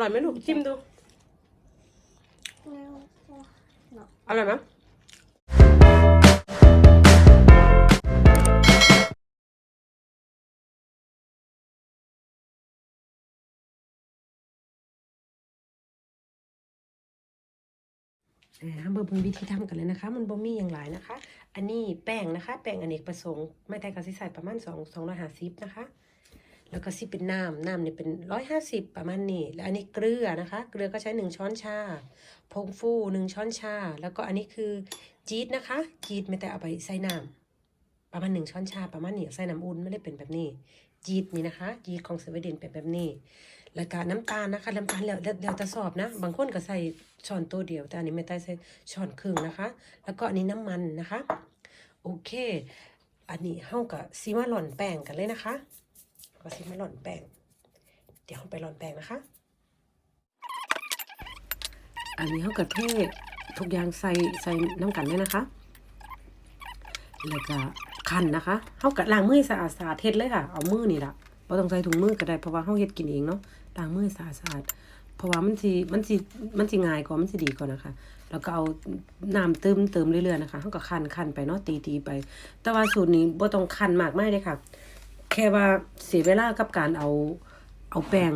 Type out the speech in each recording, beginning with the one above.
ร่อยไหมลูกจิ้มดู อร่อยไหมเออเบอร์บิ่งวิธีทำกันเลยนะคะ มันบ่มีอย่างหลายนะคะ อันนี้แป้งนะคะ แป้งอเนกประสงค์ ไม่ได้ก็สิใส่ประมาณ2 250นะคะ แล้วก็สิเป็นน้ำน้ำเนี่ยเป็น150ประมาณนี้ แล้วอันนี้เกลือนะคะ เกลือก็ใช้1ช้อนชา ผงฟู1ช้อนชา แล้วก็อันนี้คือจีดนะคะ จีดไม่แต่เอาไปใส่น้ำประมาณ1ช้อนชาประมาณนี้ใส่น้ำอุ่นไม่ได้เป็นแบบนี้ จีดนี่นะคะ จีดของสวีเดนเป็นแบบนี้ แล้วก็น้ำตาลนะคะ น้ำตาลแล้วแล้วแต่สอบนะ บางคนก็ใส่ช้อนตัวเดียว แต่อันนี้ไม่ได้ใส่ช้อนครึ่งนะคะ แล้วก็อันนี้น้ำมันนะคะ โอเค อันนี้เฮาก็สิมาหล่อนแป้งกันเลยนะคะ ก็สิมาหล่อนแป้ง เดี๋ยวเราไปหล่อนแป้งนะคะ อันนี้เขากระเทศทุกอย่างใส่ใส่น้ำกันเลยนะคะแล้วก็คันนะคะเขากะล้างมือสะอาดสะอาดเฮ็ดเลยค่ะ เอามือนี่ละบ่ต้องใส่ถุงมือก็ได้เพราะว่าเขาเฮ็ดกินเองเนาะล้างมือสะอาดสะอาดเพราะว่ามันสิมันสิมันสิง่ายกว่ามันสิดีกว่านะคะแล้วก็เอาน้ำเติมเติมเรื่อยๆนะคะเขาก็คันคันไปเนาะตีตีไป แต่ว่าสูตรนี้บ่ต้องคันมากไมายเลยค่ะ ค่ว่าเสียเวลากับการเอาเอาแป้ง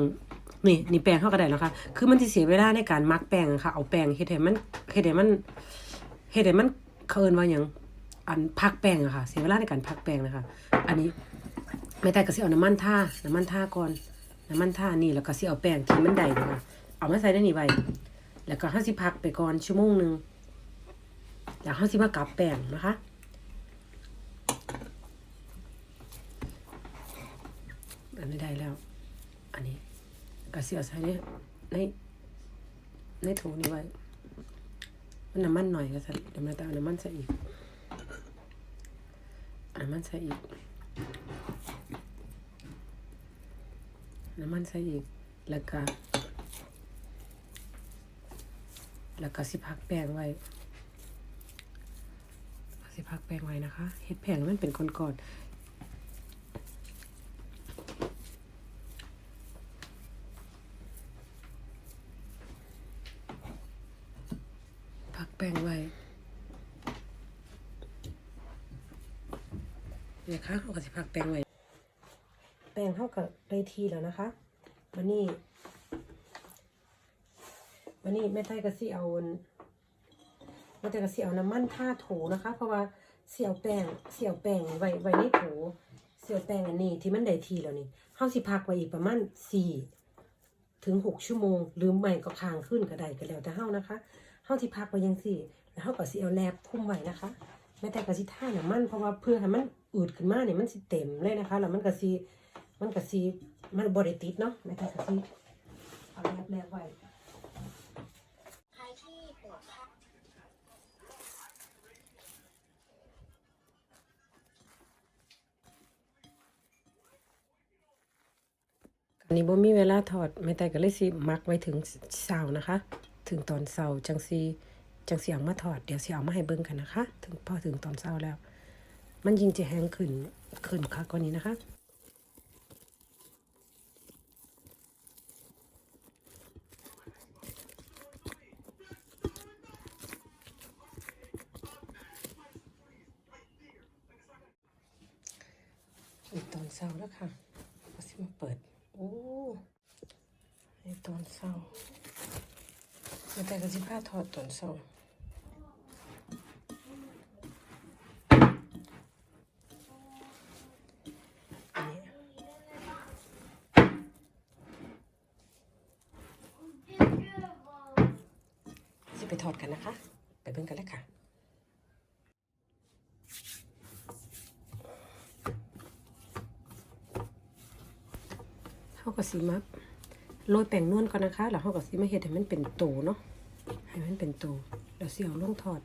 นี่นี่แป้งเข้าก็ได้แล้วค่ะคือมันสิเสียเวลาในการมักแป้งอะค่ะ เอาแป้งเฮ็ดให้มันเฮ็ดให้มันเฮ็ดให้มันเคินว่าหยังอันพักแป้งอะค่ะ เสียเวลาในการพักแป้งนะคะ อันนี้ไม่แต่ก็สิเอาน้ำมันท่าน้ำมันท่าก่อนน้ำมันท่านี่แล้วก็สิเอาแป้งที่มันได้นะคะเอามาใส่ในนี่ไว้แล้วก็เฮาสิพักไปก่อนชั่วโมงหนึงแล้วเฮาสิมากลับแป้งนะคะ อันนี้ได้แล้ว อันนี้กระเสียวใส่ในในในโถนี้ไว้ มันน้ำมันหน่อยก็ใส่เดี๋ยวมันจะเอาน้ำมันใส่อีกน้ำมันใส่อีกน้ำมันใส่อีก แล้วก็แล้วก็สิพักแป้งไว้สิพักแป้งไว้นะคะเฮ็ดแป้งมันเป็นก้อนๆ พักแป้งไว้เนี่ยค่ะเขาก็จะพักแป้งไว้ แป้งเท่ากับได้ทีแล้วนะคะวันนี้วันนี้แม่ไทยก็สิเอาแม่ไทยก็สิเอาน้ำมันท่าโถนะคะ เพราะว่าเสี่ยวแป้งเสี่ยวแป้งไว้ไว้ในโถเสี่ยวแป้งอันนี้ที่มันได้ทีแล้วนี่เฮาสิพักไว้อีกประมาณสี่ถึงหกชั่วโมง หรือไม่ก็ค้างขึ้นก็ได้ก็แล้วแต่เฮานะคะ เฮาที่พักไว้ยังสี่ แล้วเฮาก็สิเอาแลบคุ้มไว้นะคะแม้แต่ก็สิท่าน้ำมันเพราะว่าเพื่อให้มันอืดขึ้นมาเนี่ยมันสิเต็มเลยนะคะแล้วมันก็สิมันก็สิมันบ่ได้ติดเนาะแม้แต่ก็สิเอาแลบแลบไว้ใครที่ปวดข้ออันนี้บ่มีเวลาถอดแม่แต่ก็เลยสิมักไว้ถึงเช้านะคะ ถึงตอนเช้าจังสิจังสิเอามาถอดเดี๋ยวสิเอามาให้เบิ่งกันนะคะ ถึงพอถึงตอนเช้าแล้ว มันยิ่งจะแห้งขึ้นขึ้นคักกว่านี้นะคะอีกตอนเช้าแล้วค่ะก็สิมาเปิด โอ้ในตอนเช้า มาแต่ก็สิผ้าถอดตอนเช้าอันนี้สิไปถอดกันนะคะ ไปเบิ่งกันเลยค่ะเขาก็สีมา โรยแป้งนวลก่อนนะคะแล้วเขาก็สีมาเฮ็ดให้มันเป็นโตเนาะให้มันเป็นโตแล้วเสี่ยวลงทอด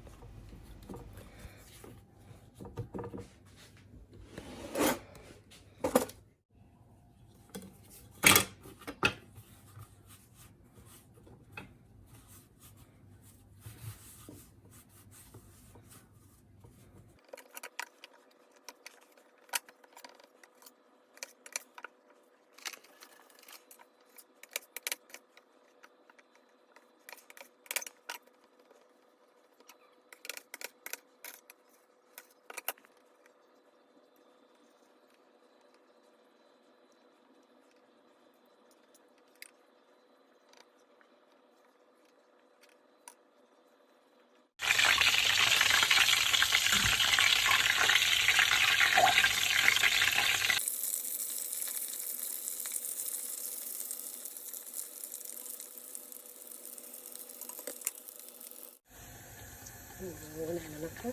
แล้วนะคะ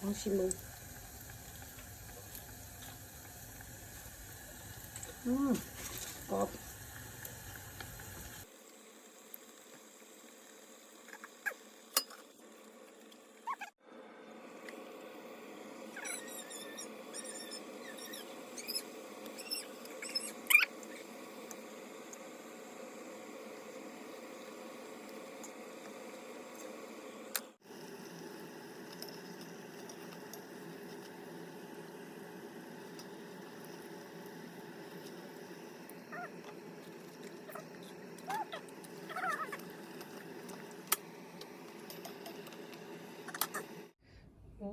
ลองชิมดูอืมกรอบ โอ้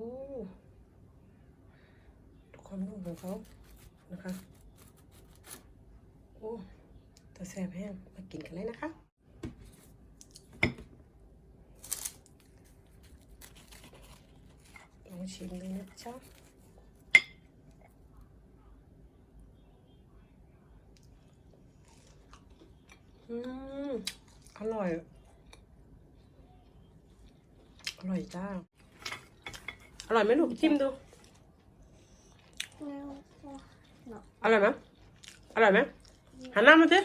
ทุกความนุ่มของเขานะคะ โอ้แต่แซ่บแห้งมากินกันเลยนะคะลองชิมเลยนะจ๊ะ มอร่อย อร่อยจ้า อร่อยไหมลูกจิ้มดูแล้วก็เนาะอร่อยไหมอร่อยไหมหันหน้ามาสิ